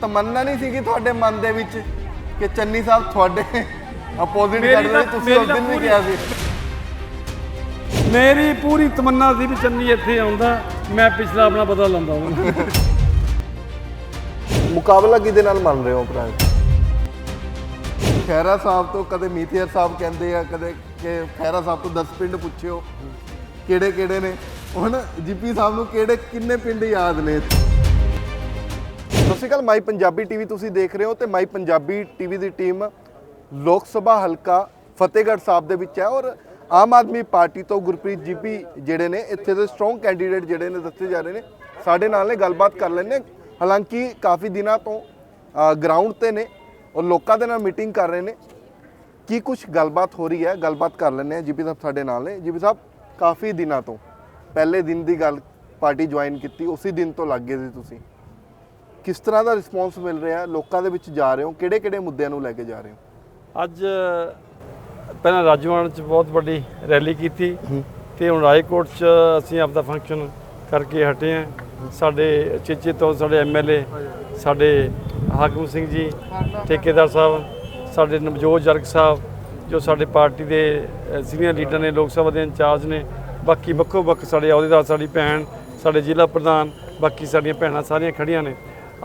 ਤਮੰਨਾ ਨਹੀਂ ਸੀ ਕਿ ਤੁਹਾਡੇ ਮਨ ਦੇ ਵਿੱਚ ਕਿ ਚੰਨੀ ਸਾਹਿਬ ਤੁਹਾਡੇ ਅਪੋਜ਼ਿਟ ਮੇਰੀ ਕਰਦੇ ਤਾਂ- ਤੁਸੀਂ ਮੇਰੀ ਉਸ ਦਿਨ ਵੀ ਪੂਰੀ- ਕਿਹਾ ਸੀ। ਮੇਰੀ ਪੂਰੀ ਤਮੰਨਾ ਸੀ ਵੀ ਚੰਨੀ ਇੱਥੇ ਆਉਂਦਾ ਮੈਂ ਪਿਛਲਾ ਆਪਣਾ ਬਦਲਾ ਲੰਦਾ ਉਹਨੂੰ ਮੁਕਾਬਲਾ ਕਿਹਦੇ ਨਾਲ ਮੰਨ ਰਹੇ ਹੋ ਭਰਾ? ਖੈਰਾ ਸਾਹਿਬ ਤੋਂ ਕਦੇ ਮੀਤੀਅਰ ਸਾਹਿਬ ਕਹਿੰਦੇ ਆ ਕਦੇ ਕਿ ਖੈਰਾ ਸਾਹਿਬ ਤੋਂ 10 ਪਿੰਡ ਪੁੱਛਿਓ ਕਿਹੜੇ ਕਿਹੜੇ ਨੇ? ਹੁਣ ਜੀਪੀ ਸਾਹਿਬ ਨੂੰ ਕਿਹੜੇ ਕਿੰਨੇ ਪਿੰਡ ਯਾਦ ਨੇ ਸਤਿ ਸ਼੍ਰੀ ਅਕਾਲ ਮਾਈ ਪੰਜਾਬੀ ਟੀਵੀ ਤੁਸੀਂ ਦੇਖ ਰਹੇ ਹੋ ਤੇ ਮਾਈ ਪੰਜਾਬੀ ਟੀਵੀ ਦੀ ਟੀਮ ਲੋਕ ਸਭਾ ਹਲਕਾ ਫਤਿਹਗੜ੍ਹ ਸਾਹਿਬ ਦੇ ਵਿੱਚ ਹੈ ਔਰ ਆਮ ਆਦਮੀ ਪਾਰਟੀ ਤੋਂ ਗੁਰਪ੍ਰੀਤ ਜੀਪੀ ਜਿਹੜੇ ਨੇ, ਇੱਥੇ ਦੇ ਸਟਰੋਂਗ ਕੈਂਡੀਡੇਟ ਜਿਹੜੇ ਨੇ ਦੱਸੇ ਜਾ ਰਹੇ ਨੇ। ਸਾਡੇ ਨਾਲ ਨੇ, ਗੱਲਬਾਤ ਕਰ ਲੈਣੇ ਹਾਲਾਂਕਿ ਕਾਫੀ ਦਿਨਾਂ ਤੋਂ ਗਰਾਊਂਡ ਤੇ ਨੇ ਔਰ ਲੋਕਾਂ ਦੇ ਨਾਲ ਮੀਟਿੰਗ ਕਰ ਰਹੇ ਨੇ। ਕੀ ਕੁਝ ਗੱਲਬਾਤ ਹੋ ਰਹੀ ਹੈ? ਗੱਲਬਾਤ ਕਰ ਲੈਂਦੇ ਹਾਂ। ਜੀਪੀ ਸਾਹਿਬ ਸਾਡੇ ਨਾਲ ਨੇ। ਜੀਪੀ ਸਾਹਿਬ, ਕਾਫੀ ਦਿਨਾਂ ਤੋਂ, ਪਹਿਲੇ ਦਿਨ ਦੀ ਗੱਲ ਪਾਰਟੀ ਜੁਆਇਨ ਕੀਤੀ, ਉਸੇ ਦਿਨ ਤੋਂ ਲੱਗ ਗਏ ਸੀ ਤੁਸੀਂ। ਕਿਸ ਤਰ੍ਹਾਂ ਦਾ ਰਿਸਪੌਂਸ ਮਿਲ ਰਿਹਾ ਲੋਕਾਂ ਦੇ ਵਿੱਚ ਜਾ ਰਹੇ ਹੋ? ਕਿਹੜੇ ਕਿਹੜੇ ਮੁੱਦਿਆਂ ਨੂੰ ਲੈ ਕੇ ਜਾ ਰਹੇ ਹੋ? ਅੱਜ ਪਹਿਲਾਂ ਰਾਜਵਾਨ ਚ ਬਹੁਤ ਵੱਡੀ ਰੈਲੀ ਕੀਤੀ ਤੇ ਹੁਣ ਰਾਏਕੋਟ ਚ ਅਸੀਂ ਆਪਦਾ ਫੰਕਸ਼ਨ ਕਰਕੇ ਹਟੇ ਆ ਸਾਡੇ ਚੇਚੇ ਤੋਂ ਸਾਡੇ ਐਮਐਲਏ ਸਾਡੇ ਹਾਕਮ ਸਿੰਘ ਜੀ ਠੇਕੇਦਾਰ ਸਾਹਿਬ ਸਾਡੇ ਨਵਜੋਤ ਜਰਗ ਸਾਹਿਬ ਜੋ ਸਾਡੇ ਪਾਰਟੀ ਦੇ ਸੀਨੀਅਰ ਲੀਡਰ ਨੇ ਲੋਕ ਸਭਾ ਦੇ ਇੰਚਾਰਜ ਨੇ ਬਾਕੀ ਵੱਖੋ ਵੱਖ ਸਾਡੇ ਅਹੁਦੇਦਾਰ ਸਾਡੀ ਭੈਣ ਸਾਡੇ ਜ਼ਿਲ੍ਹਾ ਪ੍ਰਧਾਨ ਬਾਕੀ ਸਾਡੀਆਂ ਭੈਣਾਂ ਸਾਰੀਆਂ ਖੜੀਆਂ ਨੇ।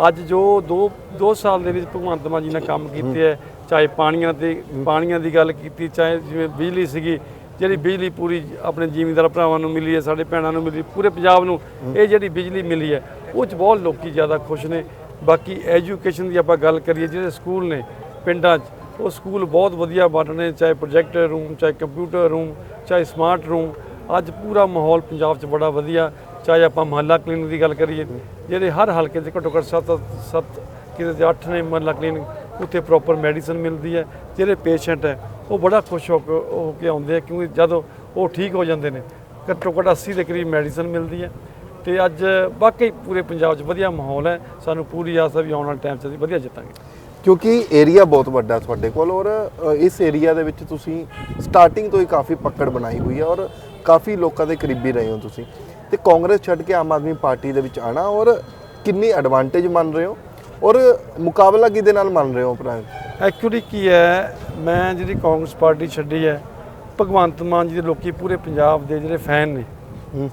ਅੱਜ ਜੋ 2 2 ਸਾਲ ਦੇ ਵਿੱਚ ਭਗਵੰਤ ਮਾਨ ਜੀ ਨੇ ਕੰਮ ਕੀਤੇ ਹੈ ਚਾਹੇ ਪਾਣੀਆਂ ਤੇ ਪਾਣੀਆਂ ਦੀ ਗੱਲ ਕੀਤੀ ਚਾਹੇ ਜਿਵੇਂ ਬਿਜਲੀ ਸੀਗੀ ਜਿਹੜੀ ਬਿਜਲੀ ਪੂਰੀ ਆਪਣੇ ਜ਼ਿਮੀਂਦਾਰ ਭਰਾਵਾਂ ਨੂੰ ਮਿਲੀ ਹੈ ਸਾਡੇ ਭੈਣਾਂ ਨੂੰ ਮਿਲੀ ਪੂਰੇ ਪੰਜਾਬ ਨੂੰ ਇਹ ਜਿਹੜੀ ਬਿਜਲੀ ਮਿਲੀ ਹੈ ਉਹ 'ਚ ਬਹੁਤ ਲੋਕੀ ਜ਼ਿਆਦਾ ਖੁਸ਼ ਨੇ। ਬਾਕੀ ਐਜੂਕੇਸ਼ਨ ਦੀ ਆਪਾਂ ਗੱਲ ਕਰੀਏ ਜਿਹੜੇ ਸਕੂਲ ਨੇ ਪਿੰਡਾਂ 'ਚ ਉਹ ਸਕੂਲ ਬਹੁਤ ਵਧੀਆ ਬਣ ਰਹੇ ਚਾਹੇ ਪ੍ਰੋਜੈਕਟਰ ਰੂਮ ਚਾਹੇ ਕੰਪਿਊਟਰ ਰੂਮ ਚਾਹੇ ਸਮਾਰਟ ਰੂਮ। ਅੱਜ ਪੂਰਾ ਮਾਹੌਲ ਪੰਜਾਬ 'ਚ ਬੜਾ ਵਧੀਆ। ਚਾਹੇ ਆਪਾਂ ਮਹੱਲਾ ਕਲੀਨਿਕ ਦੀ ਗੱਲ ਕਰੀਏ, ਜਿਹੜੇ ਹਰ ਹਲਕੇ 'ਚ ਘੱਟੋ ਘੱਟ 7 7 ਕਿਤੇ ਤੇ 8 ਨੇ ਮਹੱਲਾ ਕਲੀਨਿਕ, ਉੱਥੇ ਪ੍ਰੋਪਰ ਮੈਡੀਸਨ ਮਿਲਦੀ ਹੈ, ਜਿਹੜੇ ਪੇਸ਼ੈਂਟ ਹੈ, ਉਹ ਬੜਾ ਖੁਸ਼ ਹੋ ਕੇ ਹੋ ਕੇ ਆਉਂਦੇ ਆ, ਕਿਉਂਕਿ ਜਦੋਂ ਉਹ ਠੀਕ ਹੋ ਜਾਂਦੇ ਨੇ, ਘੱਟੋ ਘੱਟ 80 ਦੇ ਕਰੀਬ ਮੈਡੀਸਨ ਮਿਲਦੀ ਹੈ। ਤੇ ਅੱਜ ਵਾਕਈ ਪੂਰੇ ਪੰਜਾਬ 'ਚ ਵਧੀਆ ਮਾਹੌਲ ਹੈ, ਸਾਨੂੰ ਪੂਰੀ ਆਸ ਹੈ ਵੀ ਆਉਣ ਵਾਲੇ ਟਾਈਮ 'ਚ ਅਸੀਂ ਵਧੀਆ ਜਿੱਤਾਂਗੇ। ਕਿਉਂਕਿ ਏਰੀਆ ਬਹੁਤ ਵੱਡਾ ਤੁਹਾਡੇ ਕੋਲ ਔਰ ਇਸ ਏਰੀਆ ਦੇ ਵਿੱਚ ਤੁਸੀਂ ਸਟਾਰਟਿੰਗ ਤੋਂ ਹੀ ਕਾਫੀ ਪਕੜ ਬਣਾਈ ਹੋਈ ਹੈ ਔਰ ਕਾਫੀ ਲੋਕਾਂ ਦੇ ਕਰੀਬੀ ਰਹੇ ਹੋ ਤੁਸੀਂ। ਤੇ ਕਾਂਗਰਸ ਛੱਡ ਕੇ ਆਮ ਆਦਮੀ ਪਾਰਟੀ ਦੇ ਵਿੱਚ ਆਣਾ ਔਰ ਕਿੰਨੀ ਐਡਵਾਂਟੇਜ ਮੰਨ ਰਹੇ ਹੋ? ਔਰ ਮੁਕਾਬਲਾ ਕਿਹਦੇ ਨਾਲ ਮੰਨ ਰਹੇ ਹੋ ਭਰਾ? ਐਕਚੁਅਲੀ ਕੀ ਹੈ ਮੈਂ ਜਿਹੜੀ ਕਾਂਗਰਸ ਪਾਰਟੀ ਛੱਡੀ ਹੈ ਭਗਵੰਤ ਮਾਨ ਜੀ ਦੇ ਲੋਕੀ ਪੂਰੇ ਪੰਜਾਬ ਦੇ ਜਿਹੜੇ ਫੈਨ ਨੇ ਹੂੰ।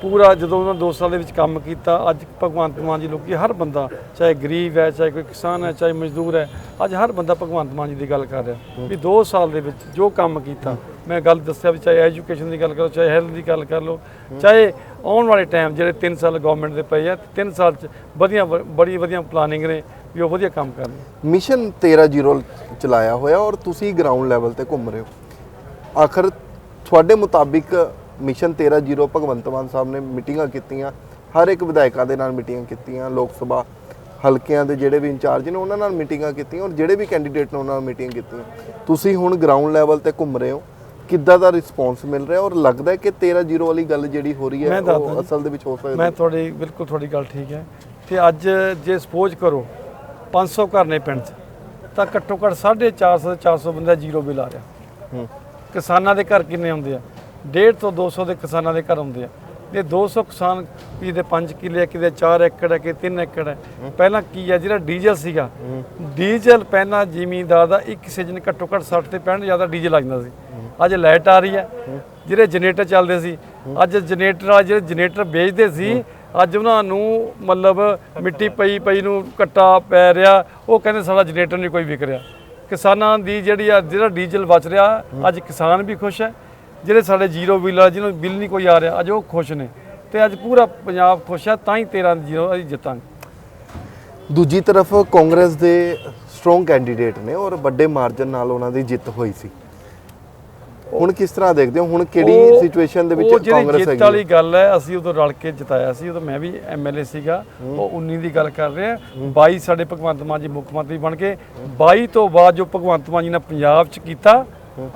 ਪੂਰਾ ਜਦੋਂ ਉਹਨਾਂ 2 ਸਾਲ ਦੇ ਵਿੱਚ ਕੰਮ ਕੀਤਾ, ਅੱਜ ਭਗਵੰਤ ਮਾਨ ਜੀ ਲੋਕੀ ਹਰ ਬੰਦਾ, ਚਾਹੇ ਗਰੀਬ ਹੈ, ਚਾਹੇ ਕੋਈ ਕਿਸਾਨ ਹੈ, ਚਾਹੇ ਮਜ਼ਦੂਰ ਹੈ, ਅੱਜ ਹਰ ਬੰਦਾ ਭਗਵੰਤ ਮਾਨ ਜੀ ਦੀ ਗੱਲ ਕਰ ਰਿਹਾ। ਵੀ 2 ਸਾਲ ਦੇ ਵਿੱਚ ਜੋ ਕੰਮ ਕੀਤਾ, ਮੈਂ ਗੱਲ ਦੱਸਿਆ ਵੀ ਚਾਹੇ ਐਜੂਕੇਸ਼ਨ ਦੀ ਗੱਲ ਕਰੋ, ਚਾਹੇ ਹੈਲਥ ਦੀ ਗੱਲ ਕਰ ਲਓ, ਚਾਹੇ ਆਉਣ ਵਾਲੇ ਟਾਈਮ ਜਿਹੜੇ 3 ਸਾਲ ਗਵਰਨਮੈਂਟ ਦੇ ਪਏ ਆ 3 ਸਾਲ ਚ ਵਧੀਆ, ਬੜੀ ਵਧੀਆ ਪਲਾਨਿੰਗ ਨੇ, ਵੀ ਉਹ ਵਧੀਆ ਕੰਮ ਕਰਨ ਮਿਸ਼ਨ 13-0 ਚਲਾਇਆ ਹੋਇਆ ਔਰ ਤੁਸੀਂ ਗਰਾਊਂਡ ਲੈਵਲ ਤੇ ਘੁੰਮ ਰਹੇ ਹੋ। ਆਖਰ ਤੁਹਾਡੇ ਮੁਤਾਬਿਕ ਮਿਸ਼ਨ 13-0 ਭਗਵੰਤ ਮਾਨ ਸਾਹਿਬ ਨੇ ਮੀਟਿੰਗਾਂ ਕੀਤੀਆਂ ਹਰ ਇੱਕ ਵਿਧਾਇਕਾਂ ਦੇ ਨਾਲ ਮੀਟਿੰਗਾਂ ਕੀਤੀਆਂ ਲੋਕ ਸਭਾ ਹਲਕਿਆਂ ਦੇ ਜਿਹੜੇ ਵੀ ਇੰਚਾਰਜ ਨੇ ਉਹਨਾਂ ਨਾਲ ਮੀਟਿੰਗਾਂ ਕੀਤੀਆਂ ਔਰ ਜਿਹੜੇ ਵੀ ਕੈਂਡੀਡੇਟ ਨੇ ਉਹਨਾਂ ਨਾਲ ਮੀਟਿੰਗ ਕੀਤੀਆਂ। ਤੁਸੀਂ ਹੁਣ ਗਰਾਊਂਡ ਲੈਵਲ ਤੇ ਘੁੰਮ ਰਹੇ ਹੋ ਕਿੱਦਾਂ ਦਾ ਰਿਸਪੌਂਸ ਮਿਲ ਰਿਹਾ ਔਰ ਲੱਗਦਾ ਹੈ ਕਿ 13-0 ਵਾਲੀ ਗੱਲ ਜਿਹੜੀ ਹੋ ਰਹੀ ਹੈ ਮੈਂ ਉਹ। ਅਸਲ ਦੇ ਵਿੱਚ ਹੋ ਸਕਦੀ ਮੈਂ ਹੈ ਤੁਹਾਡੀ ਬਿਲਕੁਲ ਤੁਹਾਡੀ ਗੱਲ ਠੀਕ ਹੈ। ਤੇ ਅੱਜ ਜੇ ਸਪੋਜ਼ ਕਰੋ 500 ਘਰ ਨੇ ਪਿੰਡ 'ਚ ਤਾਂ ਘੱਟੋ ਘੱਟ 450 ਤੇ 400 ਬੰਦਾ ਜ਼ੀਰੋ ਬਿੱਲ ਆ ਰਿਹਾ। ਹੂੰ। ਕਿਸਾਨਾਂ ਦੇ ਘਰ ਕਿੰਨੇ ਹੁੰਦੇ ਆ? 1.5 ਤੋਂ 200 ਦੇ ਕਿਸਾਨਾਂ ਦੇ ਘਰ ਹੁੰਦੇ ਆ। ਇਹ 200 ਕਿਸਾਨ ਕੀ ਦੇ 5 ਕਿੱਲੇ ਆ, ਕਿਤੇ 4 ਏਕੜ ਹੈ ਕਿ 3 ਏਕੜ ਹੈ। ਪਹਿਲਾਂ ਕੀ ਹੈ ਜਿਹੜਾ ਡੀਜ਼ਲ ਸੀਗਾ ਡੀਜ਼ਲ ਪਹਿਲਾਂ ਜ਼ਿਮੀਂਦਾਰ ਦਾ ਇੱਕ ਸੀਜ਼ਨ ਘੱਟੋ ਘੱਟ 60 ਤੇ 65 ਜ਼ਿਆਦਾ ਡੀਜ਼ਲ ਲੱਗਦਾ ਸੀ। ਅੱਜ ਲਾਈਟ ਆ ਰਹੀ ਹੈ। ਜਿਹੜੇ ਜਨਰੇਟਰ ਚੱਲਦੇ ਸੀ ਅੱਜ ਜਨਰੇਟਰ ਆ ਜਿਹੜੇ ਜਨਰੇਟਰ ਵੇਚਦੇ ਸੀ ਅੱਜ ਉਹਨਾਂ ਨੂੰ ਮਤਲਬ ਮਿੱਟੀ ਪਈ ਪਈ ਨੂੰ ਕੱਟਾ ਪੈ ਰਿਹਾ ਉਹ ਕਹਿੰਦੇ ਸਾਡਾ ਜਨਰੇਟਰ ਨਹੀਂ ਕੋਈ ਵਿਕ ਰਿਹਾ। ਕਿਸਾਨਾਂ ਦੀ ਜਿਹੜੀ ਆ ਜਿਹੜਾ ਡੀਜ਼ਲ ਬਚ ਰਿਹਾ ਅੱਜ ਕਿਸਾਨ ਵੀ ਖੁਸ਼ ਹੈ ਜਿਹੜੇ ਸਾਡੇ ਜ਼ੀਰੋ ਬਿੱਲ ਆ ਜਿਹਨੂੰ ਬਿੱਲ ਨਹੀਂ ਕੋਈ ਆ ਰਿਹਾ ਅੱਜ ਉਹ ਖੁਸ਼ ਨੇ। ਤੇ ਅੱਜ ਪੂਰਾ ਪੰਜਾਬ ਖੁਸ਼ ਹੈ ਤਾਂ ਹੀ 13 ਜ਼ੀਰੋ ਅਸੀਂ ਜਿੱਤਾਂਗੇ। ਦੂਜੀ ਤਰਫ ਕਾਂਗਰਸ ਦੇ ਸਟਰੋਂਗ ਕੈਂਡੀਡੇਟ ਨੇ ਔਰ ਵੱਡੇ ਮਾਰਜਨ ਨਾਲ ਉਹਨਾਂ ਦੀ ਜਿੱਤ ਹੋਈ ਸੀ। ਹੁਣ ਕਿਸ ਤਰ੍ਹਾਂ ਦੇਖਦੇ ਹੋ? ਹੁਣ ਕਿਹੜੀ ਉਹ- ਸਿਚੁਏਸ਼ਨ ਦੇ ਉਹ ਵਿੱਚ ਜਿਹੜੀ ਕਾਂਗਰਸ ਜਿੱਤ ਹੈਗੀ ਵਾਲੀ ਹੈ? ਗੱਲ ਹੈ ਅਸੀਂ ਉਦੋਂ ਰਲ ਕੇ ਜਿਤਾਇਆ ਸੀ ਉਦੋਂ ਮੈਂ ਵੀ ਐਮਐਲਏ ਸੀਗਾ ਉਹ 19 ਦੀ ਗੱਲ ਕਰ ਰਹੇ। ਆ 22 ਸਾਡੇ ਭਗਵੰਤ ਮਾਨ ਜੀ ਮੁੱਖ ਮੰਤਰੀ ਬਣ ਕੇ 22 ਤੋਂ ਬਾਅਦ ਜੋ ਭਗਵੰਤ ਮਾਨ ਜੀ ਨੇ ਪੰਜਾਬ 'ਚ ਕੀਤਾ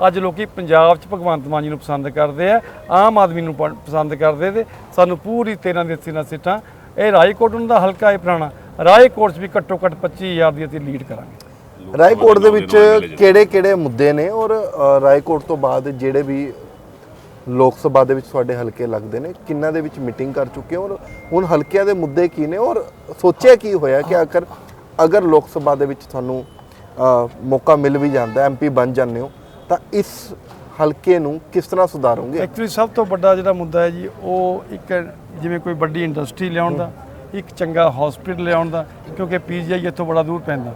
ਅੱਜ ਲੋਕੀ ਪੰਜਾਬ 'ਚ ਭਗਵੰਤ ਮਾਨ ਜੀ ਨੂੰ ਪਸੰਦ ਕਰਦੇ ਆ, ਆਮ ਆਦਮੀ ਨੂੰ ਪਸੰਦ ਕਰਦੇ ਤੇ ਸਾਨੂੰ ਪੂਰੀ 13 ਦੇ 13 ਸੀਟਾਂ, ਇਹ ਰਾਏਕੋਟ ਉਹਨਾਂ ਦਾ ਹਲਕਾ ਹੈ ਪੁਰਾਣਾ, ਰਾਏਕੋਟ 'ਚ ਵੀ ਘੱਟੋ ਘੱਟ 25000 ਦੀ ਅਸੀਂ ਲੀਡ ਕਰਾਂਗੇ। ਰਾਏਕੋਟ ਦੇ ਵਿੱਚ ਕਿਹੜੇ ਕਿਹੜੇ ਮੁੱਦੇ ਨੇ ਔਰ ਰਾਏਕੋਟ ਤੋਂ ਬਾਅਦ ਜਿਹੜੇ ਵੀ ਲੋਕ ਸਭਾ ਦੇ ਵਿੱਚ ਤੁਹਾਡੇ ਹਲਕੇ ਲੱਗਦੇ ਨੇ, ਕਿੰਨਾਂ ਦੇ ਵਿੱਚ ਮੀਟਿੰਗ ਕਰ ਚੁੱਕੇ ਹੋ ਔਰ ਹੁਣ ਹਲਕਿਆਂ ਦੇ ਮੁੱਦੇ ਕੀ ਨੇ ਔਰ ਸੋਚਿਆ ਕੀ ਹੋਇਆ ਕਿ ਆਖਰ ਅਗਰ ਲੋਕ ਸਭਾ ਦੇ ਵਿੱਚ ਤੁਹਾਨੂੰ ਮੌਕਾ ਮਿਲ ਵੀ ਜਾਂਦਾ ਐਮਪੀ ਬਣ ਜਾਂਦੇ ਹੋ ਤਾਂ ਇਸ ਹਲਕੇ ਨੂੰ ਕਿਸ ਤਰ੍ਹਾਂ ਸੁਧਾਰੋਗੇ? ਐਕਚੁਅਲੀ ਸਭ ਤੋਂ ਵੱਡਾ ਜਿਹੜਾ ਮੁੱਦਾ ਹੈ ਜੀ, ਉਹ ਇੱਕ ਜਿਵੇਂ ਕੋਈ ਵੱਡੀ ਇੰਡਸਟਰੀ ਲਿਆਉਣ ਦਾ, ਇੱਕ ਚੰਗਾ ਹਸਪੀਟਲ ਲਿਆਉਣ ਦਾ, ਕਿਉਂਕਿ ਪੀਜੀਆਈ ਇੱਥੋਂ ਬੜਾ ਦੂਰ ਪੈਂਦਾ।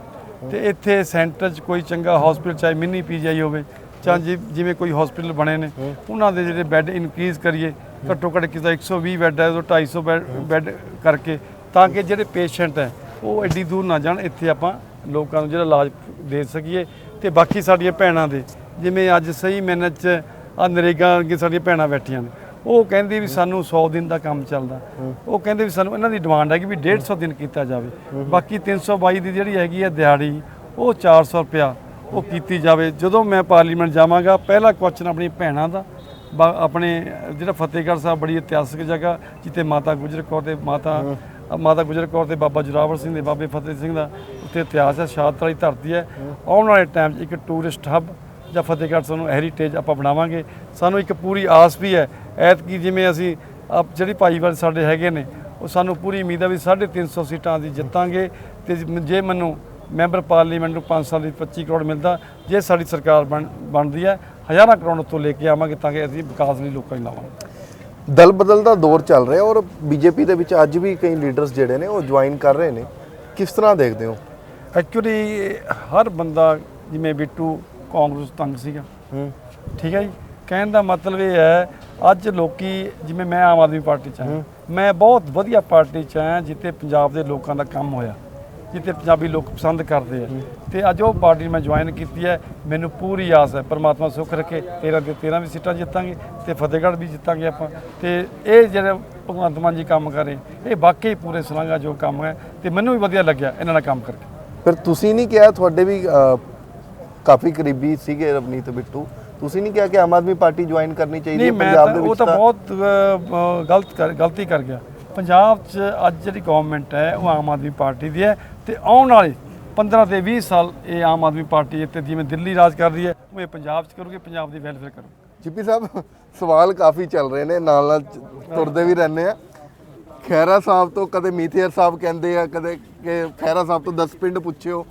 ਤੇ ਇੱਥੇ ਸੈਂਟਰ 'ਚ ਕੋਈ ਚੰਗਾ ਹਸਪੀਟਲ ਚਾਹੇ ਮਿੰਨੀ ਪੀਜੀਆਈ ਹੋਵੇ, ਜਾਂ ਜਿ- ਜਿਵੇਂ ਕੋਈ ਹਸਪੀਟਲ ਬਣੇ ਨੇ, ਉਹਨਾਂ ਦੇ ਜਿਹੜੇ ਬੈੱਡ ਇਨਕਰੀਜ਼ ਕਰੀਏ, ਘੱਟੋ ਘੱਟ ਕਿਸੇ ਦਾ 120 ਬੈੱਡ ਹੈ, ਉਹ 250 ਬੈੱਡ ਬੈੱਡ ਕਰਕੇ, ਤਾਂ ਕਿ ਜਿਹੜੇ ਪੇਸ਼ੈਂਟ ਹੈ, ਉਹ ਐਡੀ ਦੂਰ ਨਾ ਜਾਣ, ਇੱਥੇ ਆਪਾਂ ਲੋਕਾਂ ਨੂੰ ਜਿਹੜਾ ਇਲਾਜ ਦੇ ਸਕੀਏ, ਤੇ ਬਾਕੀ ਸਾਡੀਆਂ ਭੈਣਾਂ ਦੇ ਜਿਵੇਂ ਅੱਜ ਸਹੀ ਮਿਹਨਤ 'ਚ ਆ ਨਰੇਗਾ ਅੱਗੇ ਸਾਡੀਆਂ ਭੈਣਾਂ ਬੈਠੀਆਂ ਨੇ ਉਹ ਕਹਿੰਦੀ ਵੀ ਸਾਨੂੰ 100 ਦਿਨ ਦਾ ਕੰਮ ਚੱਲਦਾ। ਉਹ ਕਹਿੰਦੇ ਵੀ ਸਾਨੂੰ ਇਹਨਾਂ ਦੀ ਡਿਮਾਂਡ ਹੈ ਕਿ ਵੀ 150 ਦਿਨ ਕੀਤਾ ਜਾਵੇ। ਬਾਕੀ 322 ਦੀ ਜਿਹੜੀ ਹੈਗੀ ਹੈ ਦਿਹਾੜੀ ਉਹ 400 ਰੁਪਿਆ ਉਹ ਕੀਤੀ ਜਾਵੇ। ਜਦੋਂ ਮੈਂ ਪਾਰਲੀਮੈਂਟ ਜਾਵਾਂਗਾ ਪਹਿਲਾ ਕੁਐਸਚਨ ਆਪਣੀ ਭੈਣਾਂ ਦਾ। ਆਪਣੇ ਜਿਹੜਾ ਫਤਿਹਗੜ੍ਹ ਸਾਹਿਬ ਬੜੀ ਇਤਿਹਾਸਕ ਜਗ੍ਹਾ ਜਿੱਥੇ ਮਾਤਾ ਗੁਜਰ ਕੌਰ ਤੇ ਮਾਤਾ ਮਾਤਾ ਗੁਜਰ ਕੌਰ ਤੇ ਬਾਬਾ ਜੁਰਾਵਰ ਸਿੰਘ ਦੇ ਬਾਬੇ ਫਤਿਹ ਸਿੰਘ ਦਾ ਉੱਥੇ ਇਤਿਹਾਸ ਹੈ ਸ਼ਹਾਦਤ ਵਾਲੀ ਧਰਤੀ ਹੈ। ਆਉਣ ਵਾਲੇ ਟਾਈਮ 'ਚ ਇੱਕ ਟੂਰਿਸਟ ਹੱਬ ਜਾਂ ਫਤਿਹਗੜ੍ਹ ਸਾਨੂੰ ਹੈਰੀਟੇਜ ਆਪਾਂ ਬਣਾਵਾਂਗੇ। ਸਾਨੂੰ ਇੱਕ ਪੂਰੀ ਆਸ ਵੀ ਹੈ। ਐਤਕੀ ਜਿਵੇਂ ਅਸੀਂ ਆਪ ਜਿਹੜੀ ਭਾਈਵਾਲ ਸਾਡੇ ਹੈਗੇ ਨੇ ਉਹ ਸਾਨੂੰ ਪੂਰੀ ਉਮੀਦ ਹੈ ਵੀ 350 ਸੀਟਾਂ ਦੀ ਜਿੱਤਾਂਗੇ ਤੇ ਜੇ ਮੈਨੂੰ ਮੈਂਬਰ ਪਾਰਲੀਮੈਂਟ ਨੂੰ 5 ਸਾਲ ਦੀ 25 ਕਰੋੜ ਮਿਲਦਾ ਜੇ ਸਾਡੀ ਸਰਕਾਰ ਬਣ ਬਣਦੀ ਹੈ ਹਜ਼ਾਰਾਂ ਕਰੋੜ ਤੋਂ ਲੈ ਕੇ ਆਵਾਂਗੇ ਤਾਂ ਕਿ ਅਸੀਂ ਵਿਕਾਸ ਲਈ ਲੋਕਾਂ ਨੂੰ ਲਾਵਾਂਗੇ। ਦਲ ਬਦਲ ਦਾ ਦੌਰ ਚੱਲ ਰਿਹਾ ਔਰ ਬੀਜੇਪੀ ਦੇ ਵਿੱਚ ਅੱਜ ਵੀ ਕਈ ਲੀਡਰਸ ਜਿਹੜੇ ਨੇ ਉਹ ਜੁਆਇਨ ਕਰ ਰਹੇ ਨੇ। ਕਿਸ ਤਰ੍ਹਾਂ ਦੇਖਦੇ ਹੋ? ਐਕਚੁਅਲੀ ਹਰ ਬੰਦਾ ਜਿਵੇਂ ਬਿੱਟੂ ਕਾਂਗਰਸ ਤੰਗ ਸੀਗਾ। ਹੂੰ। ਠੀਕ ਹੈ ਜੀ? ਕਹਿਣ ਦਾ ਮਤਲਬ ਇਹ ਹੈ ਅੱਜ ਲੋਕੀ ਜਿਵੇਂ ਮੈਂ ਆਮ ਆਦਮੀ ਪਾਰਟੀ ਚ ਹਾਂ ਮੈਂ ਬਹੁਤ ਵਧੀਆ ਪਾਰਟੀ ਚ ਹਾਂ ਜਿੱਥੇ ਪੰਜਾਬ ਦੇ ਲੋਕਾਂ ਦਾ ਕੰਮ ਹੋਇਆ ਜਿੱਥੇ ਪੰਜਾਬੀ ਲੋਕ ਪਸੰਦ ਕਰਦੇ ਆ। ਤੇ ਅੱਜ ਉਹ ਪਾਰਟੀ ਮੈਂ ਜੁਆਇਨ ਕੀਤੀ ਹੈ ਮੈਨੂੰ ਪੂਰੀ ਆਸ ਹੈ ਪਰਮਾਤਮਾ ਸੁੱਖ ਰੱਖੇ 13 ਦੇ 13 ਵੀ ਸੀਟਾਂ ਜਿੱਤਾਂਗੇ ਤੇ ਫਤਿਹਗੜ੍ਹ ਵੀ ਜਿੱਤਾਂਗੇ ਆਪਾਂ। ਤੇ ਇਹ ਜਿਹੜੇ ਭਗਵੰਤ ਮਾਨ ਜੀ ਕੰਮ ਕਰੇ ਇਹ ਵਾਕਈ ਪੂਰੇ ਸਲਾਘਾ ਜੋ ਕੰਮ ਹੈ ਤੇ ਮੈਨੂੰ ਵੀ ਵਧੀਆ ਲੱਗਿਆ ਇਹਨਾਂ ਨਾਲ ਕੰਮ ਕਰਕੇ। ਫਿਰ ਤੁਸੀਂ ਨਹੀਂ ਕਿਹਾ ਤੁਹਾਡੇ ਵੀ ਕਾਫੀ ਕਰੀਬੀ ਸੀਗੇ ਰਵਨੀਤ ਬਿੱਟੂ। ਤੁਸੀਂ ਨਹੀਂ ਕਿਹਾ ਕਿ ਆਮ ਆਦਮੀ ਪਾਰਟੀ ਜੁਆਇਨ ਕਰਨੀ ਚਾਹੀਦੀ ਹੈ ਪੰਜਾਬ ਦੇ ਉਹ ਵਿੱਚ ਤਾਂ ਬਹੁਤ ਗਲਤ ਗਲਤੀ ਕਰ ਗਿਆ। ਪੰਜਾਬ 'ਚ ਅੱਜ ਜਿਹੜੀ ਗਵਰਨਮੈਂਟ ਹੈ ਉਹ ਆਮ ਆਦਮੀ ਪਾਰਟੀ ਦੀ ਹੈ ਤੇ ਆਉਣ ਵਾਲੇ 15 ਤੇ 20 ਸਾਲ ਇਹ ਆਮ ਆਦਮੀ ਪਾਰਟੀ ਇੱਥੇ ਜਿਵੇਂ ਦਿੱਲੀ ਰਾਜ ਕਰ ਰਹੀ ਹੈ ਉਹ ਇਹ ਪੰਜਾਬ 'ਚ ਕਰੂਗੀ ਪੰਜਾਬ ਦੀ ਵੈਲਫੇਅਰ ਕਰੂ ਜੀਪੀ ਸਾਹਿਬ ਸਵਾਲ ਕਾਫੀ ਚੱਲ ਰਹੇ ਨੇ ਨਾਲ ਨਾਲ ਤੁਰਦੇ ਵੀ ਰਹਿੰਦੇ ਆ। ਖੈਰਾ ਸਾਹਿਬ ਤੋਂ ਕਦੇ ਮੀਥੇਰ ਸਾਹਿਬ ਕਹਿੰਦੇ ਆ ਕਦੇ ਕਿ ਖੈਰਾ ਸਾਹਿਬ ਤੋਂ 10 ਪਿੰਡ ਪੁੱਛਿਓ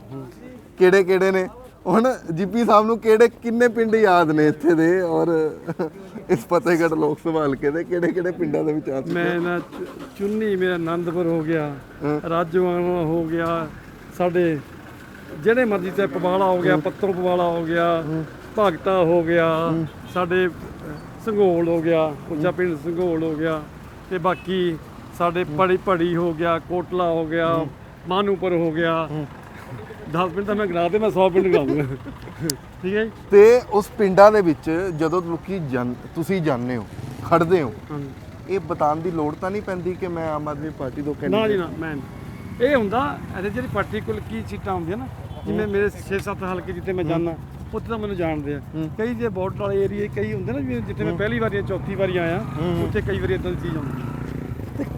ਕਿਹੜੇ ਕਿਹੜੇ ਨੇ? ਹੁਣ ਜੀਪੀ ਸਾਹਿਬ ਨੂੰ ਕਿਹੜੇ ਕਿੰਨੇ ਪਿੰਡ ਯਾਦ ਨੇ ਇੱਥੇ ਦੇ ਔਰ ਇਸ ਫਤਿਹਗੜ੍ਹ ਲੋਕ ਸਭਾ ਹਲਕੇ ਦੇ ਕਿਹੜੇ ਕਿਹੜੇ ਪਿੰਡਾਂ ਦੇ ਵਿੱਚ ਆ ਚੁੱਕੇ ਮੈਂ ਨਾ ਚੁੰਨੀ ਮੇਰਾ ਆਨੰਦਪੁਰ ਹੋ ਗਿਆ ਰਾਜੋਆਣਾ ਹੋ ਗਿਆ ਸਾਡੇ ਜਿਹੜੇ ਮਰਜ਼ੀ ਤੇ ਪਵਾਲਾ ਹੋ ਗਿਆ ਪੱਤਰ ਪਵਾਲਾ ਹੋ ਗਿਆ ਭਗਤਾ ਹੋ ਗਿਆ ਸਾਡੇ ਸੰਘੋਲ ਹੋ ਗਿਆ ਉੱਚਾ ਪਿੰਡ ਸੰਘੋਲ ਹੋ ਗਿਆ ਤੇ ਬਾਕੀ ਸਾਡੇ ਪੜੀ ਪੜੀ ਹੋ ਗਿਆ ਕੋਟਲਾ ਹੋ ਗਿਆ ਮਾਨੂਪੁਰ ਹੋ ਗਿਆ 10 ਪਿੰਡ ਤਾਂ ਮੈਂ ਗਿਣਾ ਦੇ ਮੈਂ 100 ਪਿੰਡ ਗਿਣਾ ਦੂੰਗਾ ਠੀਕ ਹੈ ਜੀ? ਤੇ ਉਸ ਪਿੰਡਾਂ ਦੇ ਵਿੱਚ ਜਦੋਂ ਲੋਕੀ ਜਾਣ- ਤੁਸੀਂ ਜਾਣਦੇ ਹੋ ਖੜਦੇ ਹੋ ਹਾਂਜੀ। ਇਹ ਬਤਾਉਣ ਦੀ ਲੋੜ ਤਾਂ ਨਹੀਂ ਪੈਂਦੀ ਕਿ ਮੈਂ ਆਮ ਆਦਮੀ ਪਾਰਟੀ ਤੋਂ ਨਾ ਕੈਂਡੀਡੇਟ ਜੀ ਨਾ ਮੈਂ ਨਹੀਂ। ਇਹ ਹੁੰਦਾ ਇਹਦੇ ਜਿਹੜੀ ਪਾਰਟੀਕੁਲਰ ਕੀ ਸੀਟਾਂ ਹੁੰਦੀਆਂ ਨਾ ਜਿਵੇਂ ਮੇਰੇ 6-7 ਹਲਕੇ ਜਿੱਥੇ ਮੈਂ ਜਾਣਾ ਉੱਥੇ ਤਾਂ ਮੈਨੂੰ ਜਾਣਦੇ ਆ। ਕਈ ਜੇ ਬਾਰਡਰ ਵਾਲੇ ਏਰੀਏ ਕਈ ਹੁੰਦੇ ਨਾ ਜਿਵੇਂ ਜਿੱਥੇ ਮੈਂ ਪਹਿਲੀ ਵਾਰੀ ਜਾਂ ਚੌਥੀ ਵਾਰੀ ਆਇਆ ਉੱਥੇ ਕਈ ਵਾਰੀ ਇਦਾਂ ਦੀ ਚੀਜ਼ ਤੇ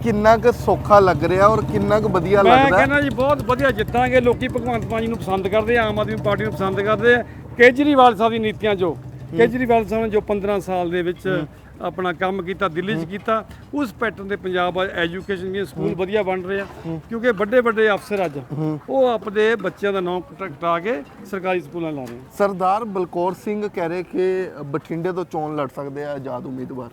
ਕਿੰਨਾ ਕੁ ਸੌਖਾ ਲੱਗ ਰਿਹਾ ਔਰ ਕਿੰਨਾ ਕੁ ਵਧੀਆ ਮੈਂ ਲੱਗਦਾ ਕਹਿੰਦਾ ਜੀ ਬਹੁਤ ਵਧੀਆ ਜਿੱਤਾਂਗੇ। ਲੋਕੀ ਭਗਵੰਤ ਮਾਨ ਜੀ ਨੂੰ ਪਸੰਦ ਕਰਦੇ ਆ ਆਮ ਆਦਮੀ ਪਾਰਟੀ ਨੂੰ ਪਸੰਦ ਕਰਦੇ ਆ। ਕੇਜਰੀਵਾਲ ਸਾਹਿਬ ਦੀ ਨੀਤੀਆਂ ਜੋ ਕੇਜਰੀਵਾਲ ਸਾਹਿਬ ਨੇ ਜੋ 15 ਸਾਲ ਦੇ ਵਿੱਚ ਆਪਣਾ ਕੰਮ ਕੀਤਾ ਦਿੱਲੀ 'ਚ ਕੀਤਾ ਉਸ ਪੈਟਰਨ ਦੇ ਪੰਜਾਬ ਐਜੂਕੇਸ਼ਨ ਵੀ ਸਕੂਲ ਵਧੀਆ ਬਣ ਰਹੇ ਆ। ਕਿਉਂਕਿ ਵੱਡੇ ਵੱਡੇ ਅਫਸਰ ਅੱਜ ਉਹ ਆਪਣੇ ਬੱਚਿਆਂ ਦਾ ਨਾਮ ਕਟਾ ਕੇ ਸਰਕਾਰੀ ਸਕੂਲਾਂ ਲਾ ਰਹੇ ਆ। ਸਰਦਾਰ ਬਲਕੌਰ ਸਿੰਘ ਕਹਿ ਰਹੇ ਕਿ ਬਠਿੰਡੇ ਤੋਂ ਚੋਣ ਲੜ ਸਕਦੇ ਆ ਆਜ਼ਾਦ ਉਮੀਦਵਾਰ।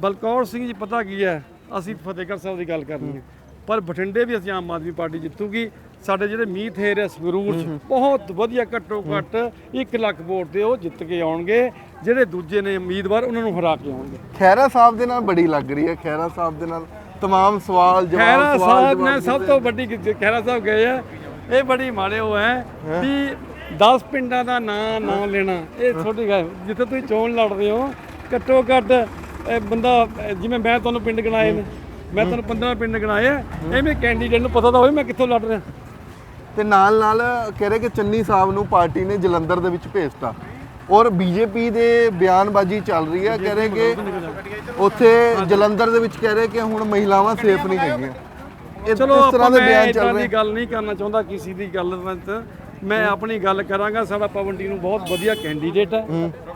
ਬਲਕੌਰ ਸਿੰਘ ਜੀ ਪਤਾ ਕੀ ਹੈ? ਅਸੀਂ ਫਤਿਹਗੜ੍ਹ ਸਾਹਿਬ ਦੀ ਗੱਲ ਕਰਨੀ ਹੈ ਪਰ ਬਠਿੰਡੇ ਵੀ ਅਸੀਂ ਆਮ ਆਦਮੀ ਪਾਰਟੀ ਜਿੱਤੂਗੀ ਸਾਡੇ ਜਿਹੜੇ ਮੀਤ ਹੇਰ ਹੈ ਸੰਗਰੂਰ 'ਚ ਬਹੁਤ ਵਧੀਆ ਘੱਟੋ ਘੱਟ 1 ਲੱਖ ਵੋਟ ਤੇ ਉਹ ਜਿੱਤ ਕੇ ਆਉਣਗੇ ਜਿਹੜੇ ਦੂਜੇ ਨੇ ਉਮੀਦਵਾਰ ਉਹਨਾਂ ਨੂੰ ਹਰਾ ਕੇ ਆਉਣਗੇ ਖੈਰਾ ਸਾਹਿਬ ਦੇ ਨਾਲ ਬੜੀ ਲੱਗ ਰਹੀ ਹੈ ਖੈਰਾ ਸਾਹਿਬ ਦੇ ਨਾਲ तमाम ਸਵਾਲ ਜਵਾਬ ਖੈਰਾ ਸਵਾਲ ਸਾਹਿਬ ਜਵਾਬ ਨੇ ਸਭ ਤੋਂ ਵੱਡੀ ਗ- ਖੈਰਾ ਸਾਹਿਬ ਗਏ ਆ ਇਹ ਬੜੀ ਮਾੜੇ ਉਹ ਹੈ ਵੀ 10 ਪਿੰਡਾਂ ਦਾ ਨਾਂ ਨਾਂ ਲੈਣਾ ਇਹ ਤੁਹਾਡੀ ਗੱਲ ਜਿੱਥੇ ਤੁਸੀਂ ਚੋਣ ਲੜਦੇ ਹੋ ਘੱਟੋ ਘੱਟ ਇਹ ਬੰਦਾ ਜਿਵੇਂ ਮੈਂ ਤੁਹਾਨੂੰ ਪਿੰਡ ਗਿਣਾਏ ਨੇ ਮੈਂ ਤੁਹਾਨੂੰ 15 ਪਿੰਡ ਗਿਣਾਏ ਆ ਐਵੇਂ ਕੈਂਡੀਡੇਟ ਨੂੰ ਪਤਾ ਤਾਂ ਹੋਵੇ ਮੈਂ ਕਿੱਥੋਂ ਲੜ ਰਿਹਾ। ਤੇ ਨਾਲ ਨਾਲ ਕਹਿ ਰਹੇ ਕਿ ਚੰਨੀ ਸਾਹਿਬ ਨੂੰ ਪਾਰਟੀ ਨੇ ਜਲੰਧਰ ਦੇ ਵਿੱਚ ਭੇਜਤਾ। ਔਰ ਬੀਜੇਪੀ ਦੇ ਬਿਆਨਬਾਜ਼ੀ ਚੱਲ ਰਹੀ ਹੈ ਕਹਿ ਰਹੇ ਕਿ ਉੱਥੇ ਜਲੰਧਰ ਦੇ ਵਿੱਚ ਕਹਿ ਰਹੇ ਕਿ ਹੁਣ ਮਹਿਲਾਵਾਂ ਸੇਫ ਨਹੀਂ ਹੈਗੀਆਂ। ਇਹ ਚਲੋ ਇਸ ਆਪਾਂ ਤਰ੍ਹਾਂ ਦੇ ਮੈਂ ਬਿਆਨ ਇਦਾਂ ਚੱਲ ਦੀ ਰਹੇ ਗੱਲ ਨਹੀਂ ਕਰਨਾ ਚਾਹੁੰਦਾ ਕਿਸੇ ਦੀ ਗੱਲ ਵਿੱਚ ਮੈਂ ਆਪਣੀ ਗੱਲ ਕਰਾਂਗਾ ਸਾਡਾ ਪਵਨਟੀ ਨੂੰ ਬਹੁਤ ਵਧੀਆ ਕੈਂਡੀਡੇਟ ਹੈ।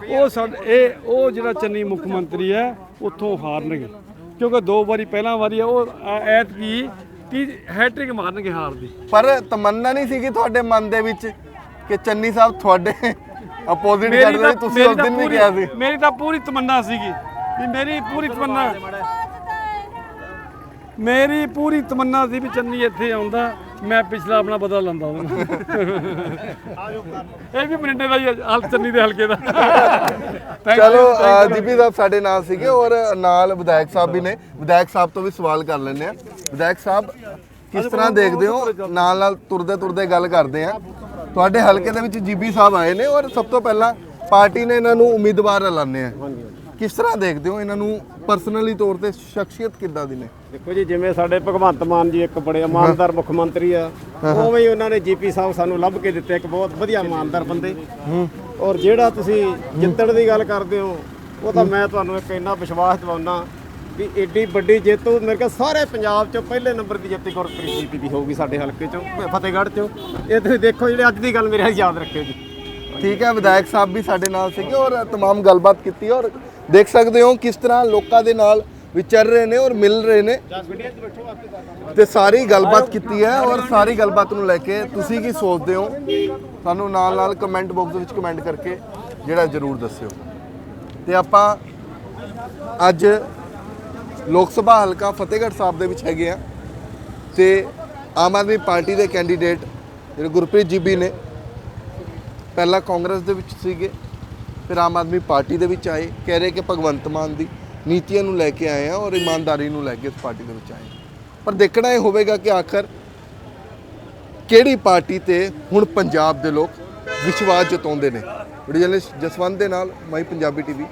ਉਹ ਸਾਡੇ ਇਹ ਉਹ ਜਿਹੜਾ ਚੰਨੀ ਮੁੱਖ ਮੰਤਰੀ ਹੈ ਉੱਥੋਂ ਹਾਰਨਗੇ। ਕਿਉਂਕਿ ਦੋ ਵਾਰੀ ਪਹਿਲਾਂ ਵਾਰੀ ਉਹ ਐਤਕੀ ਤੀ ਹੈਟ੍ਰਿਕ ਮਾਰਨਗੇ ਹਾਰ ਦੀ ਪਰ ਤਮੰਨਾ ਨਹੀਂ ਸੀਗੀ ਤੁਹਾਡੇ ਮਨ ਦੇ ਵਿੱਚ ਕਿ ਚੰਨੀ ਸਾਹਿਬ ਤੁਹਾਡੇ ਆਪੋਜ਼ਿਟ ਕਰ ਰਹੇ ਤੁਸੀਂ ਉਸ ਦਿਨ ਵੀ ਕਿਹਾ ਸੀ। ਮੇਰੀ ਤਾਂ ਪੂਰੀ ਤਮੰਨਾ ਸੀਗੀ। ਵੀ ਮੇਰੀ ਪੂਰੀ ਤਮੰਨਾ ਮੇਰੀ ਪੂਰੀ ਤਮੰਨਾ ਸੀ ਵੀ ਚੰਨੀ ਇੱਥੇ ਆਉਂਦਾ। ਮੈਂ ਪਿਛਲਾ ਆਪਣਾ ਬਦਲਾ ਲੰਦਾ ਉਹਨੂੰ ਇਹ ਵੀ ਮਨਿੰਡੇ ਦਾ ਹੀ ਹਲ ਚੰਨੀ ਦੇ ਹਲਕੇ ਦਾ। ਚਲੋ. ਜੀਪੀ ਸਾਹਿਬ ਸਾਡੇ ਨਾਲ ਸੀਗੇ ਔਰ ਨਾਲ ਵਿਧਾਇਕ ਸਾਹਿਬ ਵੀ ਨੇ। ਵਿਧਾਇਕ ਸਾਹਿਬ ਤੋਂ ਵੀ ਸਵਾਲ ਕਰ ਲੈਂਦੇ ਆ ਵਿਧਾਇਕ ਸਾਹਿਬ ਕਿਸ ਤਰ੍ਹਾਂ ਦੇਖਦੇ ਹੋ? ਨਾਲ ਨਾਲ ਤੁਰਦੇ ਤੁਰਦੇ ਗੱਲ ਕਰਦੇ ਆ ਤੁਹਾਡੇ ਹਲਕੇ ਦੇ ਵਿੱਚ ਜੀਪੀ ਸਾਹਿਬ ਆਏ ਨੇ ਔਰ ਸਭ ਤੋਂ ਪਹਿਲਾਂ ਪਾਰਟੀ ਨੇ ਇਹਨਾਂ ਨੂੰ ਉਮੀਦਵਾਰ ਐਲਾਨੇ ਆ। ਕਿਸ ਤਰ੍ਹਾਂ ਦੇਖਦੇ ਹੋ ਇਹਨਾਂ ਨੂੰ ਪਰਸਨਲੀ ਤੌਰ ਤੇ ਸ਼ਖਸੀਅਤ ਕਿੱਦਾਂ ਦੀ ਨੇ ਦੇਖੋ ਜੀ ਜਿਵੇਂ ਸਾਡੇ ਭਗਵੰਤ ਮਾਨ ਜੀ ਇੱਕ ਬੜੇ ਇਮਾਨਦਾਰ ਮੁੱਖ ਮੰਤਰੀ ਆ ਉਵੇਂ ਹੀ ਉਹਨਾਂ ਨੇ ਜੀਪੀ ਸਾਹਿਬ ਸਾਨੂੰ ਲੱਭ ਕੇ ਦਿੱਤੇ ਇੱਕ ਬਹੁਤ ਵਧੀਆ ਇਮਾਨਦਾਰ ਬੰਦੇ ਔਰ ਜਿਹੜਾ ਤੁਸੀਂ ਜਿੱਤਣ ਦੀ ਗੱਲ ਕਰਦੇ ਹੋ ਉਹ ਤਾਂ ਮੈਂ ਤੁਹਾਨੂੰ ਇੱਕ ਇੰਨਾ ਵਿਸ਼ਵਾਸ ਦਿਵਾਉਣਾ ਵੀ ਏਡੀ ਵੱਡੀ ਜਿੱਤ ਉਹ ਮੇਰੇ ਕੋਲ ਸਾਰੇ ਪੰਜਾਬ ਚੋਂ ਪਹਿਲੇ ਨੰਬਰ ਦੀ ਜਿੱਤ ਗੁਰਪ੍ਰੀਤ ਜੀਪੀ ਦੀ ਹੋਊਗੀ ਸਾਡੇ ਹਲਕੇ ਚੋਂ ਫਤਿਹਗੜ੍ਹ ਚੋਂ ਇਹ ਤੁਸੀਂ ਦੇਖੋ ਜਿਹੜੇ ਅੱਜ ਦੀ ਗੱਲ ਮੇਰੇ ਯਾਦ ਰੱਖਿਓ ਜੀ ਠੀਕ ਹੈ ਵਿਧਾਇਕ ਸਾਹਿਬ ਵੀ ਸਾਡੇ ਨਾਲ ਸੀਗੇ ਔਰ तमाम ਗੱਲਬਾਤ ਕੀਤੀ ਔਰ ਦੇਖ ਸਕਦੇ ਹੋ ਕਿਸ ਤਰ੍ਹਾਂ ਲੋਕਾਂ ਦੇ ਨਾਲ ਵਿਚਰ ਰਹੇ ਨੇ ਔਰ ਮਿਲ ਰਹੇ ਨੇ। ਤੇ ਸਾਰੀ ਗੱਲਬਾਤ ਕੀਤੀ ਹੈ ਔਰ ਸਾਰੀ ਗੱਲਬਾਤ ਨੂੰ ਲੈ ਕੇ ਤੁਸੀਂ ਕੀ ਸੋਚਦੇ ਹੋ? ਸਾਨੂੰ ਨਾਲ ਨਾਲ ਕਮੈਂਟ ਬਾਕਸ ਵਿੱਚ ਕਮੈਂਟ ਕਰਕੇ ਜਿਹੜਾ ਜਰੂਰ ਦੱਸਿਓ। ਤੇ ਆਪਾਂ ਅੱਜ ਲੋਕ ਸਭਾ ਹਲਕਾ ਫਤਿਹਗੜ੍ਹ ਸਾਹਿਬ ਦੇ ਵਿੱਚ ਹੈਗੇ ਆ ਤੇ ਆਮ ਆਦਮੀ ਪਾਰਟੀ ਦੇ ਕੈਂਡੀਡੇਟ ਜਿਹੜੇ ਗੁਰਪ੍ਰੀਤ ਜੀਬੀ ਨੇ। ਪਹਿਲਾਂ ਕਾਂਗਰਸ ਦੇ ਵਿੱਚ ਸੀਗੇ। ਫਿਰ ਆਮ ਆਦਮੀ ਪਾਰਟੀ ਦੇ ਵਿੱਚ ਆਏ, ਕਹਿ ਰਹੇ ਕਿ ਭਗਵੰਤ ਮਾਨ ਦੀ ਨੀਤੀਆਂ ਨੂੰ ਲੈ ਕੇ ਆਏ ਆ ਔਰ ਇਮਾਨਦਾਰੀ ਨੂੰ ਲੈ ਕੇ ਇਸ ਪਾਰਟੀ ਦੇ ਵਿੱਚ ਆਏ ਪਰ ਦੇਖਣਾ ਇਹ ਹੋਵੇਗਾ ਕਿ ਆਖਰ ਕਿਹੜੀ ਪਾਰਟੀ ਤੇ ਹੁਣ ਪੰਜਾਬ ਦੇ ਲੋਕ ਵਿਸ਼ਵਾਸ ਜਤਾਉਂਦੇ ਨੇ। ਵੀਡੀਓ ਜਰਨਲਿਸਟ ਜਸਵੰਤ ਦੇ ਨਾਲ, ਮਾਈ ਪੰਜਾਬੀ ਟੀਵੀ।